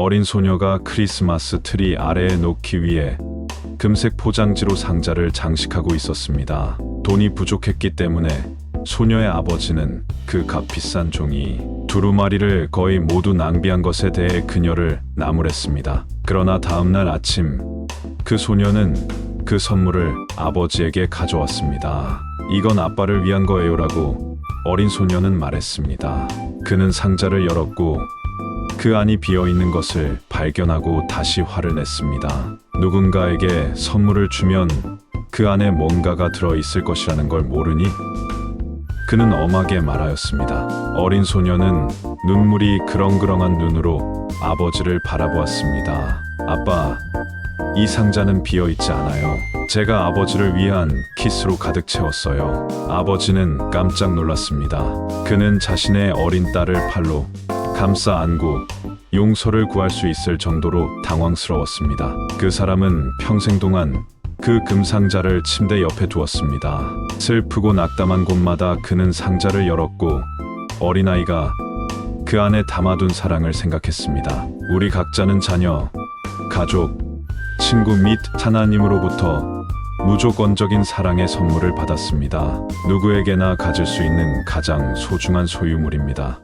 어린 소녀가 크리스마스 트리 아래에 놓기 위해 금색 포장지로 상자를 장식하고 있었습니다. 돈이 부족했기 때문에 소녀의 아버지는 그 값비싼 종이 두루마리를 거의 모두 낭비한 것에 대해 그녀를 나무랬습니다. 그러나 다음날 아침 그 소녀는 그 선물을 아버지에게 가져왔습니다. 이건 아빠를 위한 거예요라고 어린 소녀는 말했습니다. 그는 상자를 열었고 그 안이 비어 있는 것을 발견하고 다시 화를 냈습니다. 누군가에게 선물을 주면 그 안에 뭔가가 들어 있을 것이라는 걸 모르니? 그는 엄하게 말하였습니다. 어린 소녀는 눈물이 그렁그렁한 눈으로 아버지를 바라보았습니다. 아빠, 이 상자는 비어 있지 않아요. 제가 아버지를 위한 키스로 가득 채웠어요. 아버지는 깜짝 놀랐습니다. 그는 자신의 어린 딸을 팔로 감싸 안고 용서를 구할 수 있을 정도로 당황스러웠습니다. 그 사람은 평생 동안 그 금상자를 침대 옆에 두었습니다. 슬프고 낙담한 곳마다 그는 상자를 열었고 어린아이가 그 안에 담아둔 사랑을 생각했습니다. 우리 각자는 자녀, 가족, 친구 및 하나님으로부터 무조건적인 사랑의 선물을 받았습니다. 누구에게나 가질 수 있는 가장 소중한 소유물입니다.